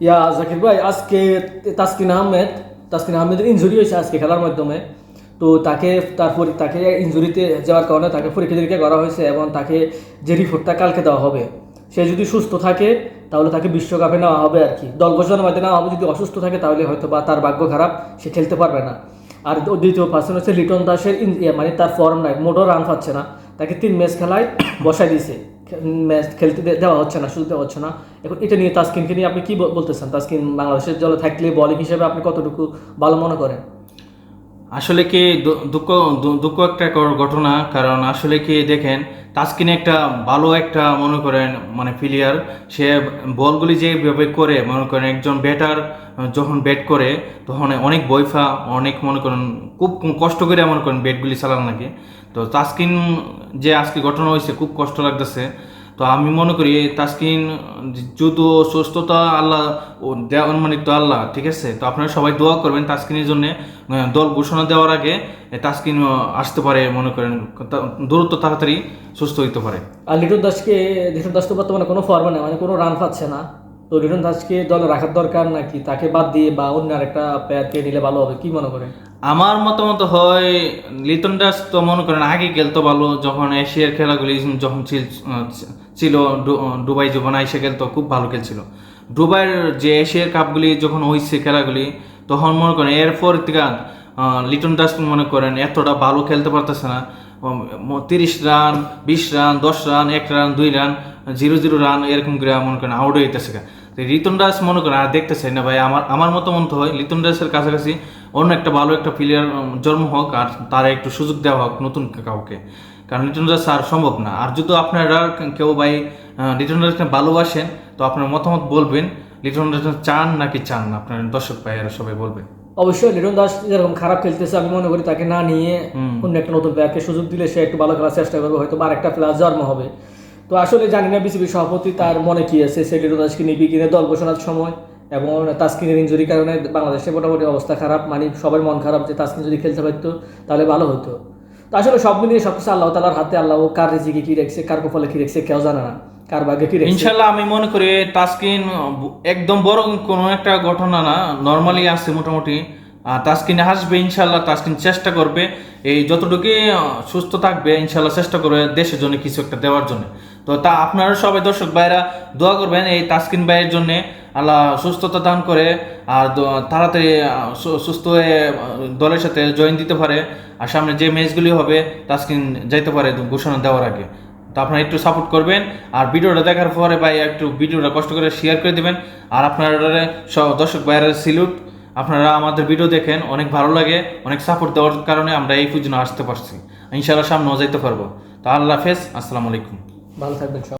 ইয়া জাকির ভাই, আজকে তাসকিন আহমেদ, তাসকিন আহমেদের ইনজুরি হয়েছে আজকে খেলার মাধ্যমে। তো তাকে তারপর তাকে ইনজুরিতে যাওয়ার কারণে তাকে পরীক্ষা নিরীক্ষা করা হয়েছে এবং তাকে যে রিপোর্টটা কালকে দেওয়া হবে, সে যদি সুস্থ থাকে, তাহলে তাকে বিশ্বকাপে নেওয়া হবে আর কি। দল ঘোষণার মধ্যে নেওয়া হবে, যদি অসুস্থ থাকে, তাহলে হয়তো বা তার ভাগ্য খারাপ, সে খেলতে পারবে না। আর দ্বিতীয় পার্সন হচ্ছে লিটন দাসের ইয়ে মানে তার ফর্ম নাই মোটর রান পাচ্ছে না। তাকে তিন ম্যাচ খেলায় বসাই দিয়েছে। ম্যাচ খেলতে দেওয়া হচ্ছে না, সুযোগ দেওয়া হচ্ছে না। এখন এটা নিয়ে তাসকিনকে নিয়ে আপনি কি বল- বলতেছেন? তাসকিন বাংলাদেশের দলে থাকলে বলিং হিসেবে আপনি কতটুকু ভালো মনে করেন? আসলে কি দুঃখ দুঃখ একটা ঘটনা, কারণ আসলে কি দেখেন, তাস্কিন একটা ভালো একটা মনে করেন মানে প্লেয়ার সে বলগুলি যেভাবে করে, মনে করেন একজন ব্যাটার যখন ব্যাট করে, তখন অনেক বইফা, অনেক মনে করেন খুব কষ্ট করে মনে করেন ব্যাটগুলি চালানো লাগে। তো তাস্কিন যে আজকে ঘটনা হয়েছে, খুব কষ্ট লাগতেছে। তো আমি মনে করি তাস্কিন যদি সুস্থতা আল্লাহ দেওয়ার মানে আল্লাহ, ঠিক আছে? তো আপনারা সবাই দোয়া করবেন তাস্কিনের জন্য। দল ঘোষণা দেওয়ার আগে তাস্কিন আসতে পারে মনে করেন, তা- দ্রুত তাড়াতাড়ি সুস্থ হইতে পারে। আর লিটন দাসকে লিটন দাস তো বর্তমানে কোনো ফর্মে নেই মানে কোনো রান পাচ্ছে না। তো লিটন দাসকে দলে রাখার দরকার নাকি? তাকে বাদ দিয়ে বা অন্য আরেকটা প্লেয়ারকে নিলে ভালো হবে? কি মনে করেন? আমার মতামত হয়, লিটন দাস তো মনে করেন আগে খেলতো ভালো, যখন এশিয়ার খেলাগুলি যখন ছিল দুবাই যখন এসে খেলতো, খুব ভালো খেলছিল। দুবাইয়ের যে এশিয়ার কাপগুলি যখন হয়েছে খেলাগুলি, তখন মনে করেন এরপর থেকে লিটন দাস মনে করেন এতটা ভালো খেলতে পারতেছে না। তিরিশ রান, বিশ রান, দশ রান, এক রান, দুই রান, জিরো জিরো রান, এরকম করে মনে করেন আউট হইতেছে। রিতন দাস মনে করেন আর দেখতে চাই না ভাই আমার আমার মতো মতো হয় লিটন দাসের কাছাকাছি অন্য একটা ভালো একটা প্লেয়ার জন্ম হোক আর তারা একটু সুযোগ দেওয়া হোক নতুন কাউকে। কারণ লিটন দাস আর সম্ভব না। আর যদি আপনারা কেউ ভাই লিটন দাসকে ভালোবাসেন তো আপনার মতামত বলবেন। লিটন দাস চান নাকি চান না? আপনার দর্শক ভাইয়েরা সবাই বলবেন অবশ্যই লিটন দাস যেরকম খারাপ খেলতেছে আমি মনে করি তাকে না নিয়ে অন্য একটা নতুন প্লেয়ারকে সুযোগ দিলে সে একটু ভালো খেলার চেষ্টা করবে হয়তো বা আরেকটা প্লেয়ার জন্ম হবে। তো আসলে জানি না, বিসিবি সভাপতি তার মনে কি আছে? সে লিটন দাসকে নিবি কিনে দল ঘোষণার সময় এবং তাস্কিনের ইঞ্জুরির কারণে বাংলাদেশে মোটামুটি অবস্থা খারাপ মানে সবার মন খারাপ যে তাস্কিন যদি খেলতে পারতো, তাহলে ভালো হতো। তো আসলে সব মিলিয়ে সব কিছু আল্লাহ তালার হাতে, আল্লাহ কার রিজিকে কি রেখেছে, কার কপালে কি রেখেছে কেউ জানে না, কার কি ইনশাল্লাহ আমি মনে করি তাস্কিন একদম বড় কোনো একটা ঘটনা না নর্মালি আছে মোটামুটি। তাস্কিন আসবে ইনশাল্লাহ তাস্কিন চেষ্টা করবে। এই যতটুকু সুস্থ থাকবে ইনশাল্লাহ চেষ্টা করবে দেশের জন্য কিছু একটা দেওয়ার জন্য। তো তা আপনারা সবাই দর্শক ভাইরা দোয়া করবেন এই তাস্কিন ভাইয়ের জন্য। আল্লাহ সুস্থতা দান করে আর তাড়াতাড়ি সুস্থ হয়ে দলের সাথে জয়েন দিতে পারে। আর সামনে যে ম্যাচগুলি হবে, তাস্কিন যাইতে পারে ঘোষণা দেওয়ার আগে। তো আপনারা একটু সাপোর্ট করবেন। আর ভিডিওটা দেখার পরে ভাই একটু ভিডিওটা কষ্ট করে শেয়ার করে দেবেন। আর আপনারা দর্শক ভাইয়ের সিলুট আপনারা আমাদের ভিডিও দেখেন, অনেক ভালো লাগে, অনেক সাপোর্ট দেওয়ার কারণে আমরা এই পর্যন্ত আসতে পারছি। ইনশাআল্লাহ সামনেও যাইতে পারব। তা আল্লাহ হাফেজ, আসসালামু আলাইকুম। ভালো থাকবেন